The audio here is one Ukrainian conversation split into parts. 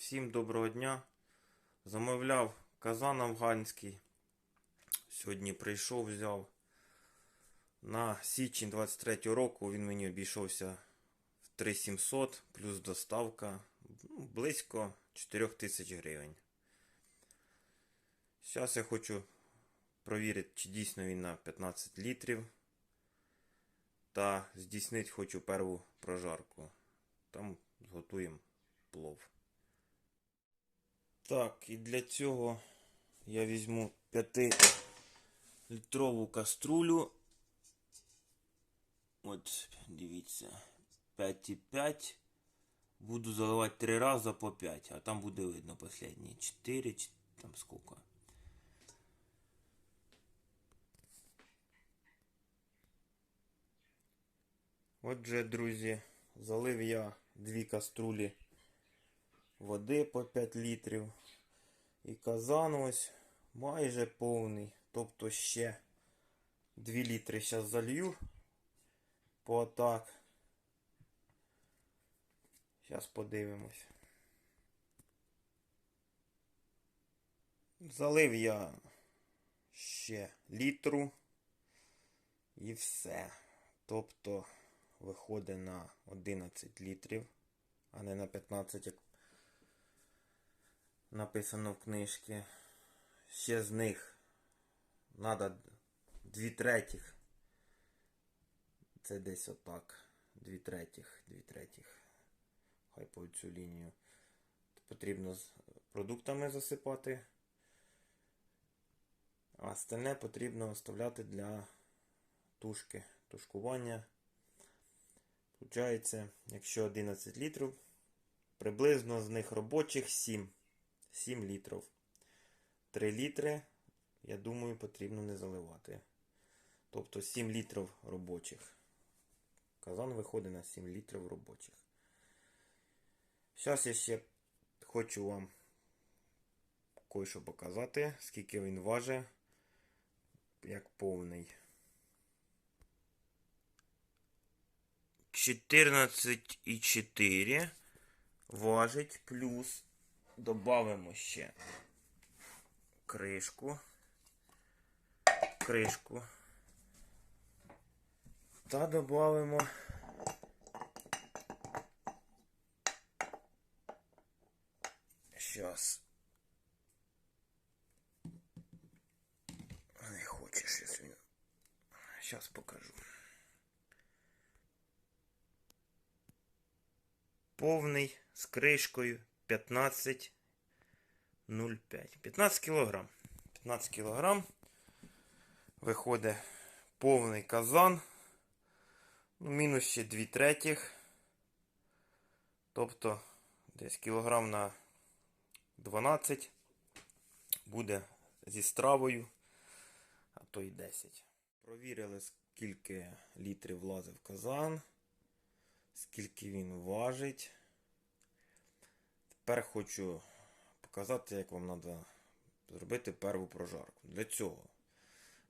Всім доброго дня. Замовляв казан афганський. Сьогодні прийшов, взяв. На січень 23 року він мені обійшовся в 3700 плюс доставка ну, близько 4000 гривень. Зараз я хочу провірити, чи дійсно він на 15 літрів. Та здійснити хочу перву прожарку. Там зготуємо плов. Так, і для цього я візьму 5-літрову каструлю. От, дивіться, 5,5. Буду заливати 3 рази по 5, а там буде видно последні 4, чи там скільки. Отже, друзі, залив я дві каструлі води по 5 літрів. І казан ось майже повний. Тобто ще 2 літри зараз залью по атак. Зараз подивимось. Залив я ще літру і все. Тобто виходить на 11 літрів, а не на 15, як написано в книжці. Ще з них треба 2 третіх. Це десь отак. 2 третіх, 2 третіх. Хай по цю лінію. Потрібно з продуктами засипати. А остальне потрібно оставляти для тушки, тушкування. Получається, якщо 11 літрів, приблизно з них робочих 7. 7 літрів. 3 літри, я думаю, потрібно не заливати. Тобто 7 літрів робочих. Казан виходить на 7 літрів робочих. Зараз я ще хочу вам кое-що показати, скільки він важить, як повний. 14,4 важить, плюс добавимо ще кришку. Кришку. Та добавимо Щас. Не хочеш, щас він. Щас покажу. Повний з кришкою 15,05. 15 кілограм. 15 кілограм. Виходить повний казан. Ну, мінус ще 2 третіх. Тобто десь кілограм на 12 буде зі стравою, а то й 10. Провірили, скільки літрів влазив казан, скільки він важить. Тепер хочу показати, як вам треба зробити перву прожарку. Для цього.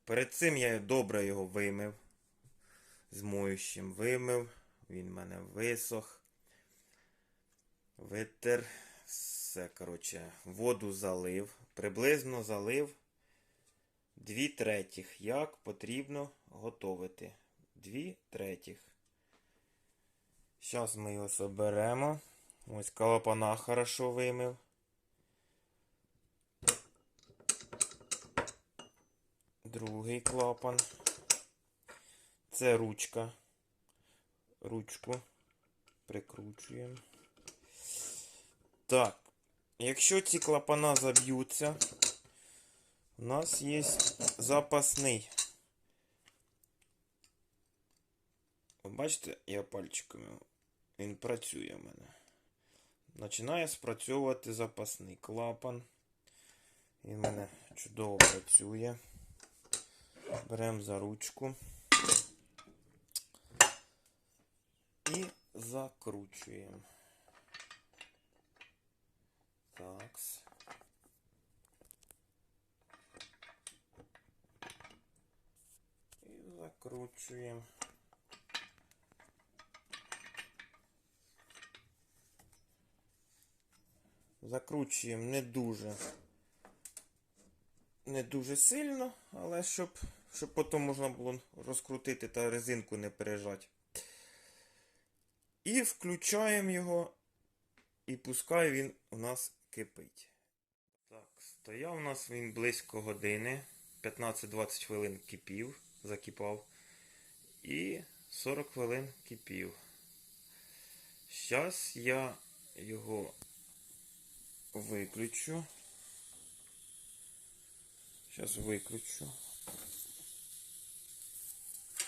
Перед цим я добре його вимив. З моющим вимив. Він в мене висох. Витер. Все, коротше, воду залив. Приблизно залив 2 третіх. Як потрібно готувати. 2 третіх. Зараз ми його соберемо. Ось колопана хорошо вимив. Другий клапан. Це ручка. Ручку прикручуємо. Так, якщо ці клапана заб'ються, у нас є запасний. Ви бачите, я пальчиками, він працює в мене. Починає спрацьовувати запасний клапан. Він в мене чудово працює. Беремо за ручку і закручуємо. Такс. І закручуємо. Закручуємо не дуже. Не дуже сильно, але щоб, щоб потім можна було розкрутити та резинку не пережати. І включаємо його, і пускай він у нас кипить. Так, стояв у нас він близько години. 15-20 хвилин кипів, закипав. І 40 хвилин кипів. Зараз я його виключу. Зараз виключу.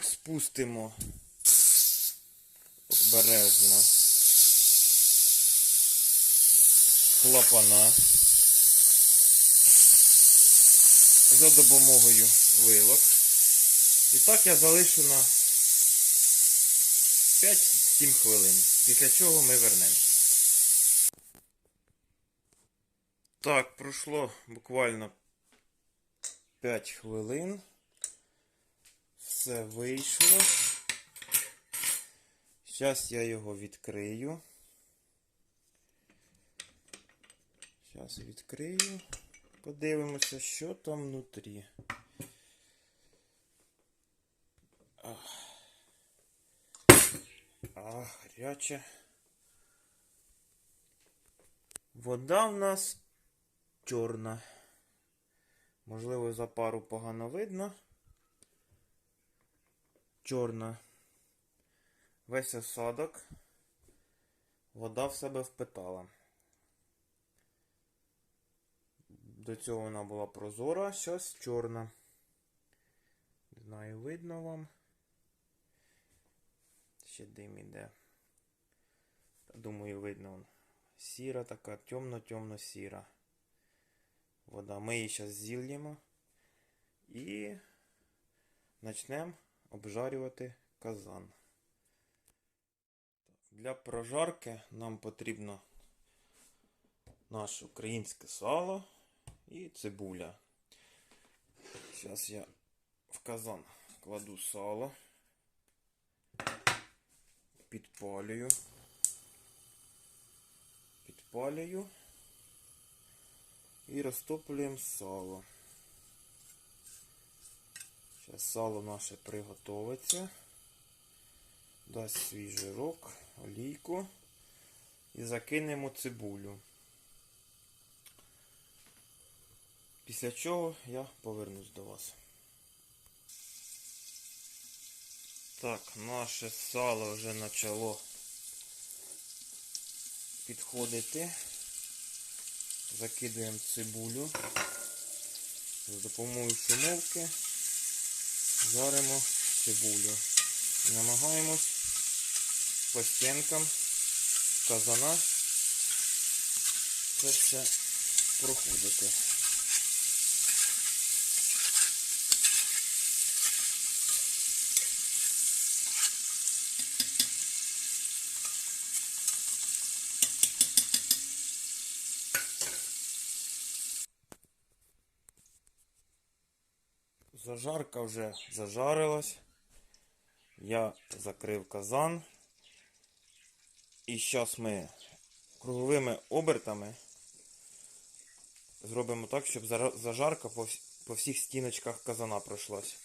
Спустимо обережно клапана за допомогою вилок. І так я залишу на 5-7 хвилин. Після чого ми вернемося. Так, пройшло буквально 5 хвилин. Все вийшло. Зараз я його відкрию. Зараз відкрию. Подивимося, що там внутрі. А, гаряче. Вода в нас чорна. Можливо, за пару погано видно. Чорна. Весь осадок. Вода в себе впитала. До цього вона була прозора, зараз чорна. Не знаю, видно вам. Ще дим іде. Думаю, видно. Сіра така, темно-темно сіра. Вода. Ми її зараз зільємо і почнемо обжарювати казан. Для прожарки нам потрібно наше українське сало і цибуля. Зараз я в казан кладу сало, підпалюю, підпалюю і розтоплюємо сало. Зараз сало наше приготовиться, дасть свій жирок, олійку і закинемо цибулю. Після чого я повернусь до вас. Так, наше сало вже почало підходити. Закидуємо цибулю. З допомогою шумовки жаримо цибулю. Намагаємось по стінкам казана це все проходити. Зажарка вже зажарилась. Я закрив казан. І зараз ми круговими обертами зробимо так, щоб зажарка по всіх стіночках казана пройшлась.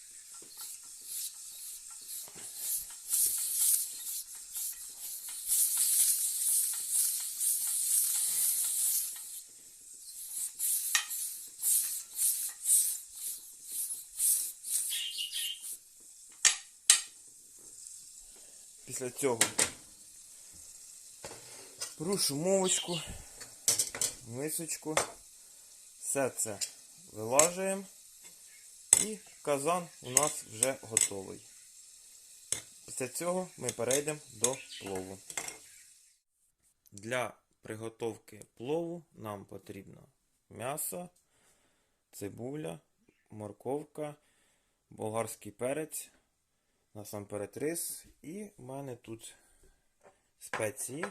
Після цього беру шумовочку, мисочку, все це вилажуємо і казан у нас вже готовий. Після цього ми перейдемо до плову. Для приготовки плову нам потрібно м'ясо, цибуля, морковка, болгарський перець, насамперед рис. І в мене тут спеції,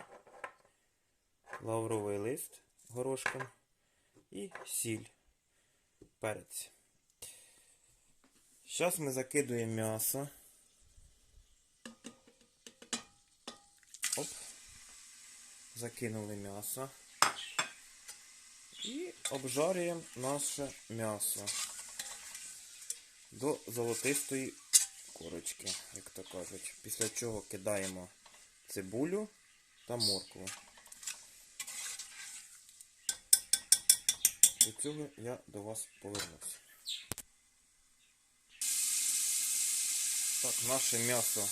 лавровий лист горошком і сіль, перець. Зараз ми закидуємо м'ясо. Оп. Закинули м'ясо. І обжарюємо наше м'ясо до золотистої корочки, як то кажуть. Після чого кидаємо цибулю та моркву. До цього я до вас повернусь. Так, наше м'ясо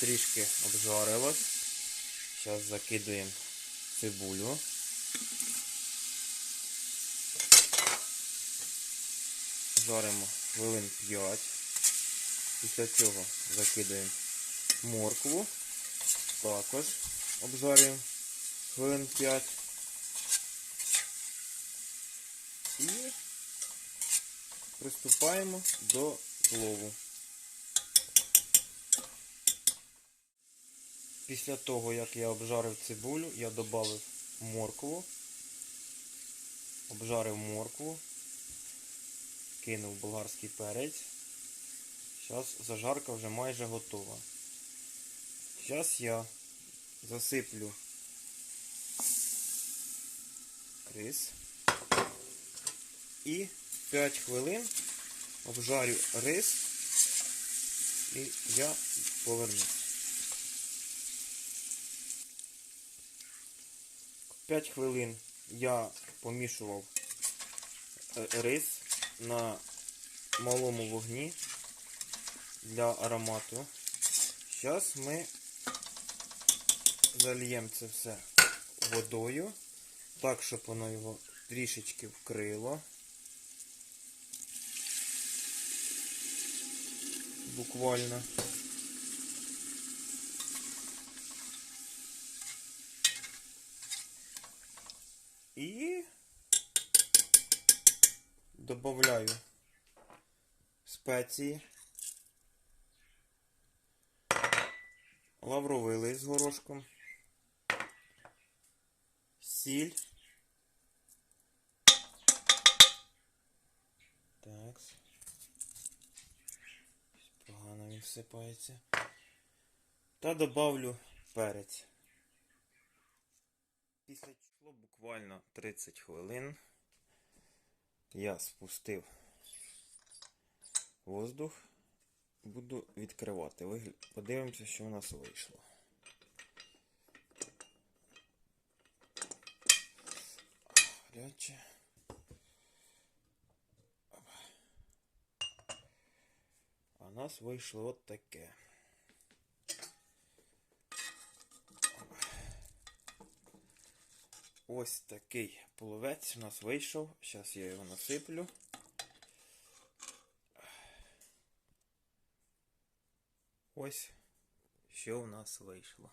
трішки обжарилось. Зараз закидуємо цибулю. Жаримо хвилин 5. Після цього закидаємо моркву. Також обжарюємо хвилин 5. І приступаємо до плову. Після того, як я обжарив цибулю, я додав моркву, обжарив моркву, кинув болгарський перець. Зараз зажарка вже майже готова. Зараз я засиплю рис і 5 хвилин обжарю рис і я повернусь. 5 хвилин я помішував е, рис на малому вогні для аромату. Зараз ми зальємо це все водою, так, щоб воно його трішечки вкрило. Буквально. І добавляю спеції. Лавровий лист горошком. Сіль. Так. Погано він всипається. Та добавлю перець. Після число буквально 30 хвилин я спустив воздух. Буду відкривати. Подивимося, що у нас вийшло. Гаряче. А у нас вийшло от таке. Ось такий половець у нас вийшов. Зараз я його насиплю. Ось що у нас вийшло.